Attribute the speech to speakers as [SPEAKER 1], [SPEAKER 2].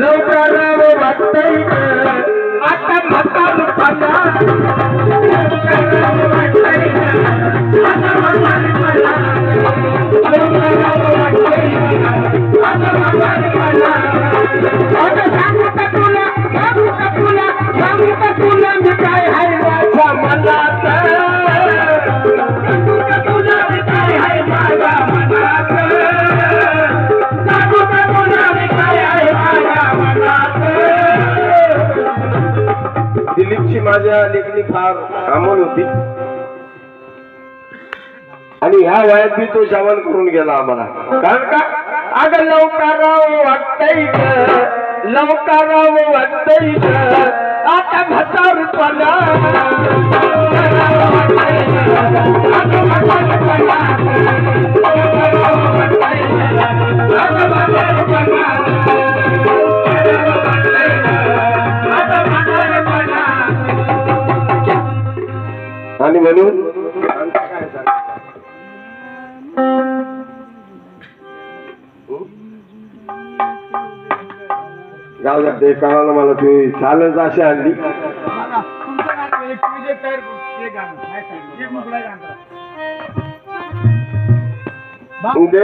[SPEAKER 1] लवकर वाटतंय दिलीपची माझ्या लेखणी फार अमोल होती. आणि ह्या वयात मी तो जेवण करून गेला आम्हाला. कारण का? अगं लवकर वाटतंय ग. लवकर वाटतंय ग. आता आणि म्हणून जाऊ द्या ते कळालं मला तुम्ही चालच अशी आणली
[SPEAKER 2] बघा,